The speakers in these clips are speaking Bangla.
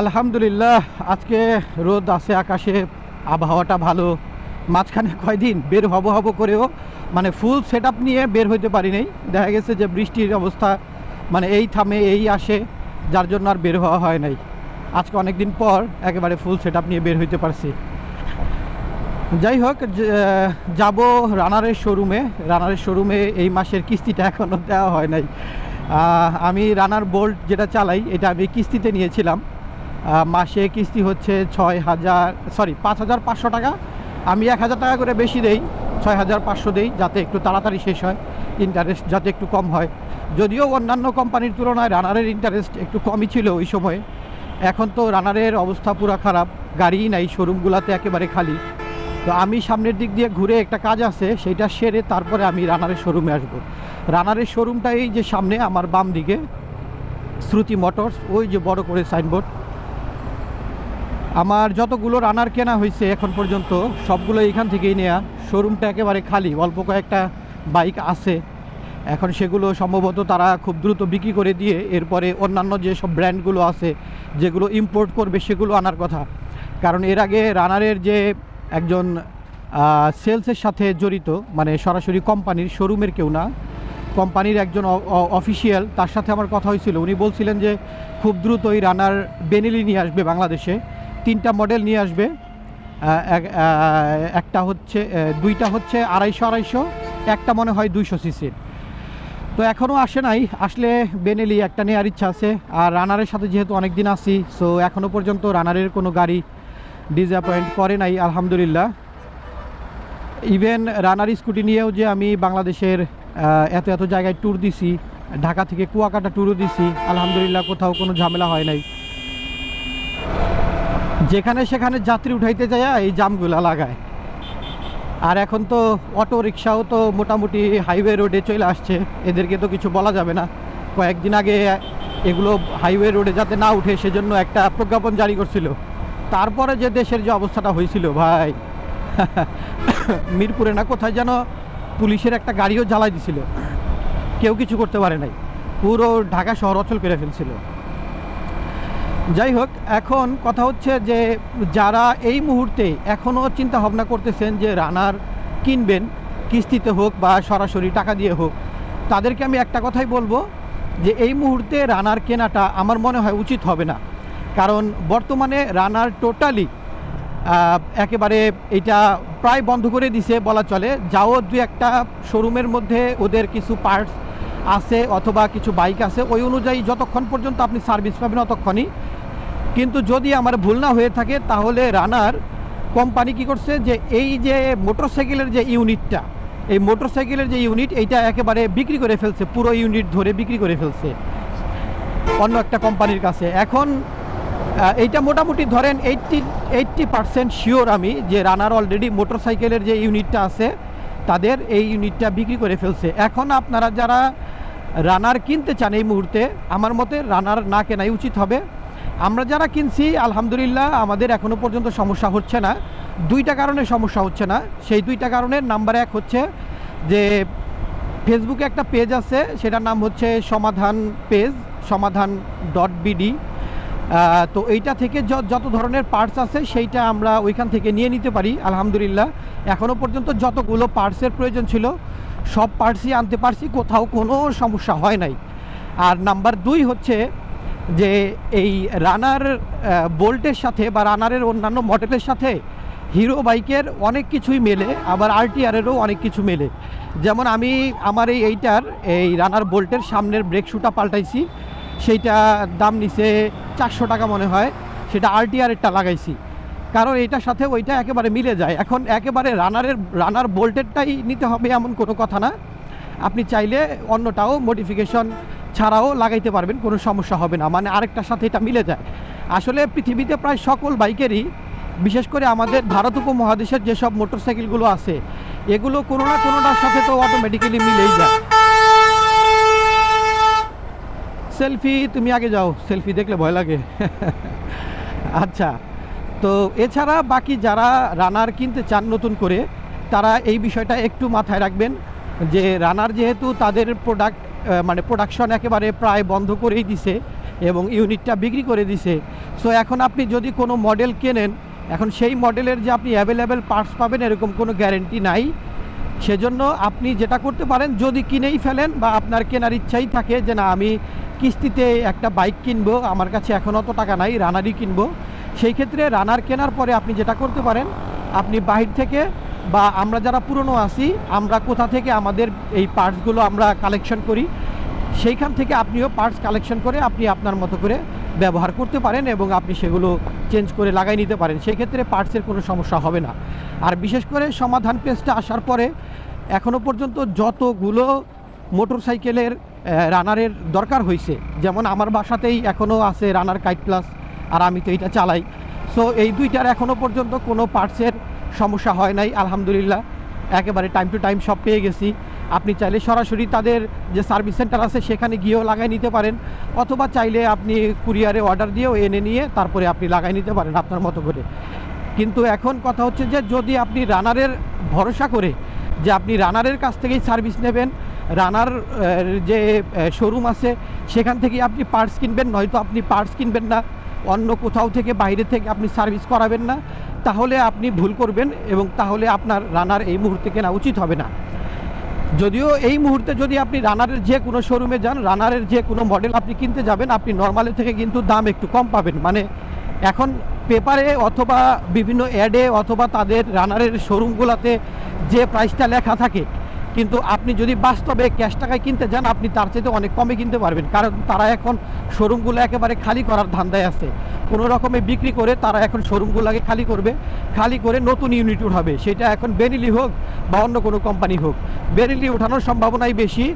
আলহামদুলিল্লাহ, আজকে রোদ আছে, আকাশে আবহাওয়াটা ভালো। মাঝখানে কয়দিন বের হব হব করেও মানে ফুল সেট নিয়ে বের হইতে পারি নাই। দেখা গেছে যে বৃষ্টির অবস্থা মানে এই থামে, এই আসে, যার জন্য আর বের হওয়া হয় নাই। আজকে অনেক দিন পর একেবারে ফুল সেট নিয়ে বের হইতে পারছি। যাই হোক যাব রানারের শোরুমে রানারের শোরুমে এই মাসের কিস্তিটা এখনও দেওয়া হয় নাই। আমি রানার বোল্ট যেটা চালাই, এটা আমি কিস্তিতে নিয়েছিলাম। মাসে কিস্তি হচ্ছে ছয় হাজার সরি পাঁচ হাজার পাঁচশো টাকা। আমি এক হাজার টাকা করে বেশি দেই, ছয় হাজার পাঁচশো দেই, যাতে একটু তাড়াতাড়ি শেষ হয় ইন্টারেস্ট যাতে একটু কম হয়। যদিও অন্যান্য কোম্পানির তুলনায় রানারের ইন্টারেস্ট একটু কমই ছিল ওই সময়ে। এখন তো রানারের অবস্থা পুরো খারাপ, গাড়িই নাই শোরুমগুলোতে একেবারে খালি। তো আমি সামনের দিক দিয়ে ঘুরে একটা কাজ আছে সেইটা সেরে তারপরে আমি রানারের শোরুমে আসব। রানারের শোরুমটা এই যে সামনে, আমার বাম দিকে শ্রুতি মোটরস, ওই যে বড় করে সাইনবোর্ড আমার যতগুলো রানার কেনা হয়েছে এখন পর্যন্ত, সবগুলো এখান থেকেই নেয়া। শোরুমটা একেবারে খালি, অল্প কয়েকটা বাইক আছে। এখন সেগুলো সম্ভবত তারা খুব দ্রুত বিক্রি করে দিয়ে এরপরে অন্যান্য যেসব ব্র্যান্ডগুলো আছে, যেগুলো ইম্পোর্ট করবে সেগুলো আনার কথা। কারণ এর আগে রানারের যে একজন সেলসের সাথে জড়িত মানে সরাসরি কোম্পানির শোরুমের কেউ না কোম্পানির একজন অফিসিয়াল তার সাথে আমার কথা হয়েছিল। উনি বলছিলেন যে খুব দ্রুতই রানার বেনেলি নিয়ে আসবে বাংলাদেশে। তিনটা মডেল নিয়ে আসবে। একটা হচ্ছে দুইটা হচ্ছে আড়াইশো আড়াইশো, একটা মনে হয় দুইশো সিসির তো এখনও আসে নাই, আসলে বেনেলি একটা নেওয়ার ইচ্ছা আছে, আর রানারের সাথে যেহেতু অনেক দিন আছি সো এখনও পর্যন্ত রানারের কোনো গাড়ি ডিসঅ্যাপয়েন্ট করে নাই, আলহামদুলিল্লাহ। ইভেন রানার স্কুটি নিয়েও যে আমি বাংলাদেশের এত এত জায়গায় ট্যুর দিছি, ঢাকা থেকে কুয়াকাটা ট্যুরও দিছি, আলহামদুলিল্লাহ কোথাও কোনো ঝামেলা হয় নাই। যেখানে সেখানে যাত্রী উঠাইতে যায় এই জামগুলা লাগায়। আর এখন তো অটো রিক্সাও তো মোটামুটি হাইওয়ে রোডে চলে আসছে। এদেরকে তো কিছু বলা যাবে না। কয়েকদিন আগে এগুলো হাইওয়ে রোডে যাতে না উঠে সেজন্য একটা প্রজ্ঞাপন জারি করছিল। তারপরে যে দেশের যে অবস্থাটা হয়েছিল, ভাই, মিরপুরে না কোথায় যেন পুলিশের একটা গাড়িও জ্বালাই দিছিল। কেউ কিছু করতে পারে নাই। পুরো ঢাকা শহর অচল করে ফেলছিল। যাই হোক এখন কথা হচ্ছে যে যারা এই মুহূর্তে এখনও চিন্তা ভাবনা করতেছেন যে রানার কিনবেন, কিস্তিতে হোক বা সরাসরি টাকা দিয়ে হোক, তাদেরকে আমি একটা কথাই বলব যে এই মুহূর্তে রানার কেনাটা আমার মনে হয় উচিত হবে না। কারণ বর্তমানে রানার টোটালি একেবারে এটা প্রায় বন্ধ করে দিছে বলা চলে। যাও দু একটা শোরুমের মধ্যে ওদের কিছু পার্টস আছে অথবা কিছু বাইক আছে, ওই অনুযায়ী যতক্ষণ পর্যন্ত আপনি সার্ভিস পাবেন ততক্ষণই কিন্তু যদি আমার ভুল না হয়ে থাকে, তাহলে রানার কোম্পানি কি করছে যে, এই যে মোটরসাইকেলের যে ইউনিটটা, এই মোটরসাইকেলের যে ইউনিট, এইটা একেবারে বিক্রি করে ফেলছে, পুরো ইউনিট ধরে বিক্রি করে ফেলছে অন্য একটা কোম্পানির কাছে। এখন এইটা মোটামুটি ধরেন এইটটি এইটটি পার্সেন্ট শিওর আমি যে রানার অলরেডি মোটরসাইকেলের যে ইউনিটটা আছে, তাদের এই ইউনিটটা বিক্রি করে ফেলছে। এখন আপনারা যারা রানার কিনতে চান এই মুহূর্তে, আমার মতে রানার না কেনাই উচিত হবে। আমরা যারা কিনছি, আলহামদুলিল্লাহ আমাদের এখনও পর্যন্ত সমস্যা হচ্ছে না। দুইটা কারণে সমস্যা হচ্ছে না। সেই দুইটা কারণের নাম্বার এক হচ্ছে যে ফেসবুকে একটা পেজ আছে, সেটার নাম হচ্ছে সমাধান পেজ সমাধান ডট বিডি তো এইটা থেকে যত ধরনের পার্টস আছে, সেইটা আমরা ওইখান থেকে নিয়ে নিতে পারি, আলহামদুলিল্লাহ। এখনও পর্যন্ত যতগুলো পার্টসের প্রয়োজন ছিল, সব পার্টসই আনতে পারছি, কোথাও কোনো সমস্যা হয় নাই। আর নাম্বার দুই হচ্ছে যে এই রানার বোল্টের সাথে বা রানারের অন্যান্য মডেলের সাথে হিরো বাইকের অনেক কিছুই মেলে, আবার আরটিআরেরও অনেক কিছু মেলে। যেমন আমি আমার এই এইটার, এই রানার বোল্টের সামনের ব্রেক শুটা পাল্টাইছি, সেইটা দাম নিচে চারশো টাকা মনে হয়, সেটা আরটিআরেরটা লাগাইছি। কারণ এইটার সাথে ওইটা একেবারে মিলে যায়। এখন একেবারে রানারের, রানার বোল্টেরটাই নিতে হবে এমন কোনো কথা না। আপনি চাইলে অন্যটাও মডিফিকেশন ছাড়াও লাগাইতে পারবেন, কোনো সমস্যা হবে না। মানে আরেকটার সাথে এটা মিলে যায়। আসলে পৃথিবীতে প্রায় সকল বাইকেরই, বিশেষ করে আমাদের ভারত উপমহাদেশের যেসব মোটরসাইকেলগুলো আছে, এগুলো কোনো না কোনোটার সাথে তো অটোমেটিক্যালি মিলেই যায়। সেলফি, তুমি আগে যাও। সেলফি দেখলে ভয় লাগে। আচ্ছা তো এছাড়া বাকি যারা রানার কিনতে চান নতুন করে, তারা এই বিষয়টা একটু মাথায় রাখবেন যে রানার যেহেতু তাদের প্রোডাক্ট মানে প্রোডাকশন একেবারে প্রায় বন্ধ করেই দিছে এবং ইউনিটটা বিক্রি করে দিছে। সো এখন আপনি যদি কোনো মডেল কেনেন, এখন সেই মডেলের যে আপনি অ্যাভেলেবেল পার্টস পাবেন, এরকম কোনো গ্যারেন্টি নাই। সেজন্য আপনি যেটা করতে পারেন, যদি কিনেই ফেলেন বা আপনার কেনার ইচ্ছাই থাকে যে, না, আমি কিস্তিতে একটা বাইক কিনবো, আমার কাছে এখন অত টাকা নাই রানারই কিনবো, সেই ক্ষেত্রে রানার কেনার পরে আপনি যেটা করতে পারেন, আপনি বাহির থেকে বা আমরা যারা পুরনো আছি, আমরা কোথা থেকে আমাদের এই পার্টসগুলো আমরা কালেকশন করি, সেইখান থেকে আপনিও পার্টস কালেকশন করে আপনি আপনার মতো করে ব্যবহার করতে পারেন এবং আপনি সেগুলো চেঞ্জ করে লাগাই নিতে পারেন। সেই ক্ষেত্রে পার্টসের কোনো সমস্যা হবে না। আর বিশেষ করে সমাধান পেজটা আসার পরে এখনও পর্যন্ত যতগুলো মোটর সাইকেলের রানারের দরকার হয়েছে যেমন আমার বাসাতেই এখনও আছে রানার কাইট প্লাস আর আমি তো এটা চালাই। সো এই দুইটার এখনও পর্যন্ত কোনো পার্টসের সমস্যা হয় নাই, আলহামদুলিল্লাহ। একেবারে টাইম টু টাইম সব পেয়ে গেছি। আপনি চাইলে সরাসরি তাদের যে সার্ভিস সেন্টার আছে, সেখানে গিয়েও লাগাই নিতে পারেন। অথবা চাইলে আপনি কুরিয়ারে অর্ডার দিয়েও এনে নিয়ে তারপরে আপনি লাগাই নিতে পারেন আপনার মতো করে। কিন্তু এখন কথা হচ্ছে যে, যদি আপনি রানারের ভরসা করে যে আপনি রানারের কাছ থেকেই সার্ভিস নেবেন রানার যে শোরুম আছে, সেখান থেকেই আপনি পার্টস কিনবেন, নয়তো আপনি পার্টস কিনবেন না। অন্য কোথাও থেকে, বাইরে থেকে আপনি সার্ভিস করাবেন না। তাহলে আপনি ভুল করবেন এবং তাহলে আপনার রানার এই মুহূর্তে কেনা উচিত হবে না। যদিও এই মুহূর্তে যদি আপনি রানারের যে কোনো শোরুমে যান, রানারের যে কোনো মডেল আপনি কিনতে যাবেন, আপনি নর্মালের থেকে কিন্তু দাম একটু কম পাবেন। মানে এখন পেপারে অথবা বিভিন্ন অ্যাডে অথবা তাদের রানারের শোরুমগুলোতে যে প্রাইসটা লেখা থাকে কিন্তু আপনি যদি বাস্তবে ক্যাশ টাকায় কিনতে যান, আপনি তার চাইতে অনেক কমে কিনতে পারবেন। কারণ তারা এখন শোরুমগুলো একেবারে খালি করার ধান্দায় আছে। কোনো রকমে বিক্রি করে তারা এখন শোরুমগুলোকে খালি করবে। খালি করে নতুন ইউনিট উঠাবে। সেটা এখন বেনিলি হোক বা অন্য কোনো কোম্পানি হোক। বেনিলি ওঠানোর সম্ভাবনাই বেশি।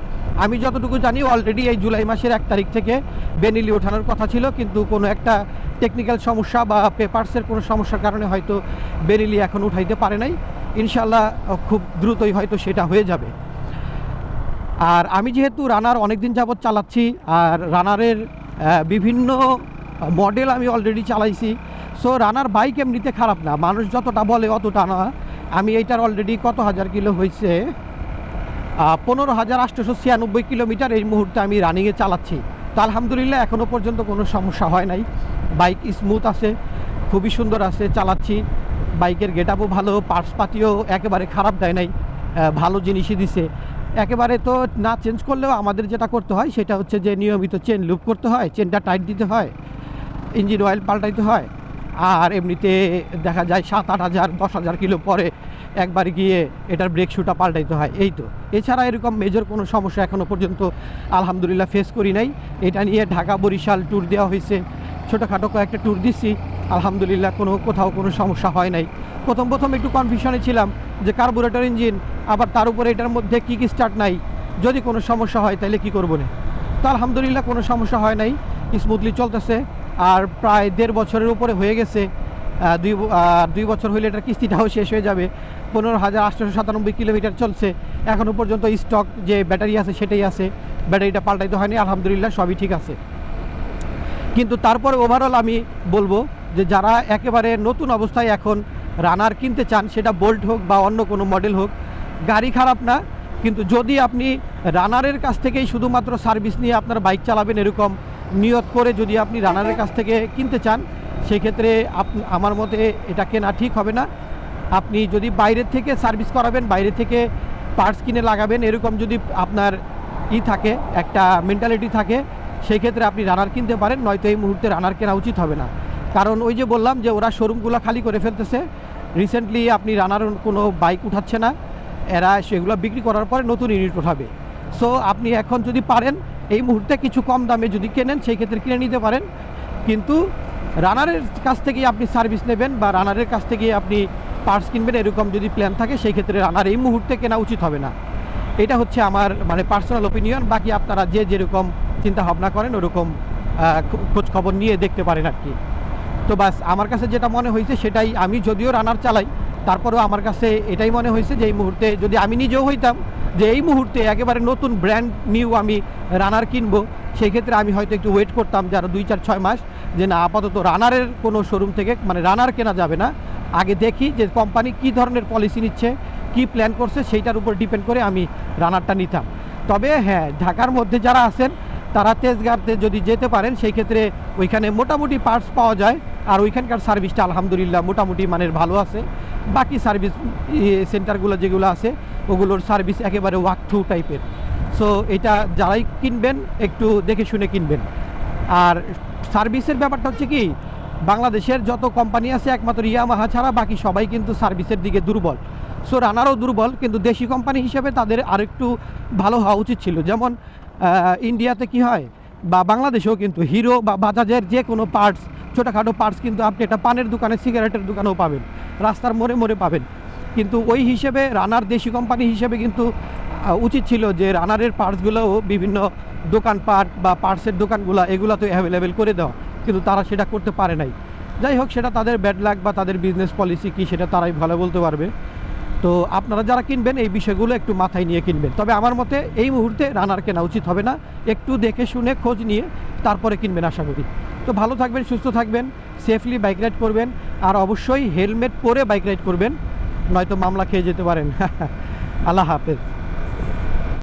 আমি যতটুকু জানি অলরেডি এই জুলাই মাসের এক তারিখ থেকে বেনিলি ওঠানোর কথা ছিল। কিন্তু কোনো একটা টেকনিক্যাল সমস্যা বা পেপারসের কোনো সমস্যার কারণে হয়তো বেনিলি এখন উঠাইতে পারে নাই। ইনশাল্লাহ খুব দ্রুতই হয়তো সেটা হয়ে যাবে। আর আমি যেহেতু রানার অনেক দিন যাবৎ চালাচ্ছি, আর রানারের বিভিন্ন মডেল আমি অলরেডি চালাইছি সো রানার বাইক এমনিতে খারাপ না। মানুষ যতটা বলে অতটা না। আমি এইটার অলরেডি কত হাজার কিলো হয়েছে পনেরো হাজার আটশোশো ছিয়ানব্বই কিলোমিটার এই মুহূর্তে আমি রানিংয়ে চালাচ্ছি। তো আলহামদুলিল্লাহ এখনও পর্যন্ত কোনো সমস্যা হয় নাই। বাইক স্মুথ আছে, খুবই সুন্দর আছে, চালাচ্ছি। বাইকের গেট আপও ভালো, পার্টস পাতিও একেবারে খারাপ দেয় নাই ভালো জিনিসই দিছে। একেবারে তো না চেঞ্জ করলেও আমাদের যেটা করতে হয় সেটা হচ্ছে যে নিয়মিত চেন লুপ করতে হয় চেনটা টাইট দিতে হয় ইঞ্জিন অয়েল পাল্টাইতে হয়, আর এমনিতে দেখা যায় সাত, আট হাজার, দশ হাজার কিলো পরে একবার গিয়ে এটার ব্রেক শুটা পাল্টাইতে হয়, এই তো। এছাড়া এরকম মেজর কোনো সমস্যা এখনও পর্যন্ত আলহামদুলিল্লাহ ফেস করি নাই। এটা নিয়ে ঢাকা বরিশাল ট্যুর দেওয়া হয়েছে, ছোটোখাটো কয়েকটা ট্যুর দিচ্ছি আলহামদুলিল্লাহ, কোনো কোথাও কোনো সমস্যা হয় নাই। প্রথম প্রথম একটু কনফিউশনে ছিলাম যে কার্বোরেটর ইঞ্জিন আবার তার উপরে এটার মধ্যে কী কী স্টার্ট নাই? যদি কোনো সমস্যা হয় তাহলে কী করব না? তো আলহামদুলিল্লাহ, কোনো সমস্যা হয় নাই স্মুথলি চলতেছে। আর প্রায় দেড় বছরের উপরে হয়ে গেছে। দুই দুই বছর হইলে এটার কিস্তিটাও শেষ হয়ে যাবে। পনেরো হাজার আটশোশো সাতানব্বই কিলোমিটার চলছে। এখনও পর্যন্ত স্টক যে ব্যাটারি আছে সেটাই আছে। ব্যাটারিটা পাল্টাইতে হয়নি, আলহামদুলিল্লাহ সবই ঠিক আছে। কিন্তু তারপরে ওভারঅল আমি বলব যে যারা একেবারে নতুন অবস্থায় এখন রানার কিনতে চান, সেটা বোল্ট হোক বা অন্য কোনো মডেল হোক, গাড়ি খারাপ না। কিন্তু যদি আপনি রানারের কাছ থেকেই শুধুমাত্র সার্ভিস নিয়ে আপনার বাইক চালাবেন এরকম নিয়ত করে যদি আপনি রানারের কাছ থেকে কিনতে চান, সেক্ষেত্রে আপ- আমার মতে এটা কেনা ঠিক হবে না। আপনি যদি বাইরের থেকে সার্ভিস করাবেন, বাইরে থেকে পার্টস কিনে লাগাবেন, এরকম যদি আপনার ই থাকে, একটা মেন্টালিটি থাকে সেই ক্ষেত্রে আপনি রানার কিনতে পারেন, নয়তো এই মুহূর্তে রানার কেনা উচিত হবে না। কারণ ওই যে বললাম যে ওরা শোরুমগুলো খালি করে ফেলতেছে। রিসেন্টলি আপনি রানার কোনো বাইক উঠাচ্ছে না। এরা সেগুলো বিক্রি করার পরে নতুন ইউনিট উঠাবে। সো আপনি এখন যদি পারেন এই মুহূর্তে কিছু কম দামে যদি কেনেন সেই ক্ষেত্রে কিনে নিতে পারেন। কিন্তু রানারের কাছ থেকেই আপনি সার্ভিস নেবেন বা রানারের কাছ থেকে আপনি পার্টস কিনবেন এরকম যদি প্ল্যান থাকে সেই ক্ষেত্রে রানার এই মুহূর্তে কেনা উচিত হবে না। এটা হচ্ছে আমার মানে পার্সোনাল ওপিনিয়ন বাকি আপনারা যে যেরকম চিন্তা ভাবনা করেন ওরকম আহ, খো- খোঁজ খবর নিয়ে দেখতে পারেন আর কি। তো বাস, আমার কাছে যেটা মনে হয়েছে সেটাই। আমি যদিও রানার চালাই, তারপরেও আমার কাছে এটাই মনে হয়েছে যে এই মুহূর্তে যদি আমি নিজেও হইতাম, যে এই মুহূর্তে একেবারে নতুন ব্র্যান্ড নিউ আমি রানার কিনবো সেই ক্ষেত্রে আমি হয়তো একটু ওয়েট করতাম যারা দুই, চার, ছয় মাস, যে না, আপাতত রানারের কোনো শোরুম থেকে মানে রানার কেনা যাবে না। আগে দেখি যে কোম্পানি কী ধরনের পলিসি নিচ্ছে, কি প্ল্যান করছে, সেইটার উপর ডিপেন্ড করে আমি রানারটা নিতাম। তবে হ্যাঁ ঢাকার মধ্যে যারা আছেন, তারা তেজগাঁতে যদি যেতে পারেন, সেই ক্ষেত্রে ওইখানে মোটামুটি পার্টস পাওয়া যায়। আর ওইখানকার সার্ভিসটা আলহামদুলিল্লাহ মোটামুটি মানের ভালো আছে। বাকি সার্ভিস সেন্টারগুলো যেগুলো আছে, ওগুলোর সার্ভিস একেবারে ওয়াক থ্রু টাইপের। সো, এটা যারাই কিনবেন, একটু দেখে শুনে কিনবেন। আর সার্ভিসের ব্যাপারটা হচ্ছে কি, বাংলাদেশের যত কোম্পানি আছে, একমাত্র ইয়ামাহা ছাড়া বাকি সবাই কিন্তু সার্ভিসের দিকে দুর্বল। সো, রানারও দুর্বল, কিন্তু দেশি কোম্পানি হিসেবে তাদের আরেকটু ভালো হওয়া উচিত ছিল। যেমন ইন্ডিয়াতে কি হয় বা বাংলাদেশেও কিন্তু হিরো বা বাজাজের যে কোনো পার্টস ছোটোখাটো পার্টস কিন্তু আপনি একটা পানের দোকানে সিগারেটের দোকানেও পাবেন, রাস্তার মোড়ে মোড়ে পাবেন। কিন্তু ওই হিসেবে রানার দেশি কোম্পানি হিসেবে কিন্তু উচিত ছিল যে রানারের পার্টসগুলোও বিভিন্ন দোকানপাট বা পার্টসের দোকানগুলো এগুলো তো অ্যাভেলেবেল করে দেওয়া। কিন্তু তারা সেটা করতে পারে নাই। যাই হোক, সেটা তাদের ব্যাড লাক বা তাদের বিজনেস পলিসি কি সেটা তারাই ভালো বলতে পারবে। তো আপনারা যারা কিনবেন, এই বিষয়গুলো একটু মাথায় নিয়ে কিনবেন। তবে আমার মতে এই মুহূর্তে রানার কেনা উচিত হবে না। একটু দেখে শুনে খোঁজ নিয়ে তারপরে কিনবেন আশা করি। তো ভালো থাকবেন, সুস্থ থাকবেন সেফলি বাইক রাইড করবেন, আর অবশ্যই হেলমেট পরে বাইক রাইড করবেন, নয়তো মামলা খেয়ে যেতে পারেন। আল্লাহ হাফেজ।